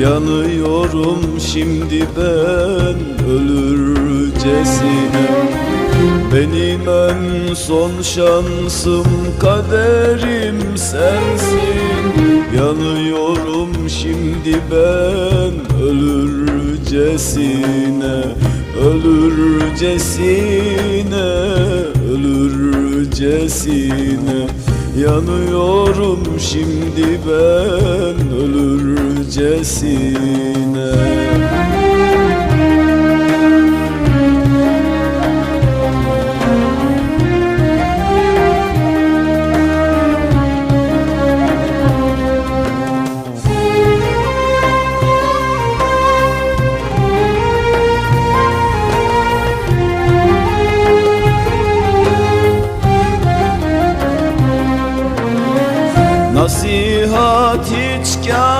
Yanıyorum şimdi ben ölürcesine. Benim en son şansım kaderim sensin. Yanıyorum şimdi ben ölürcesine. Ölürcesine, ölürcesine. Yanıyorum şimdi ben ölürcesine sessizcesine Nasihat hiç kâr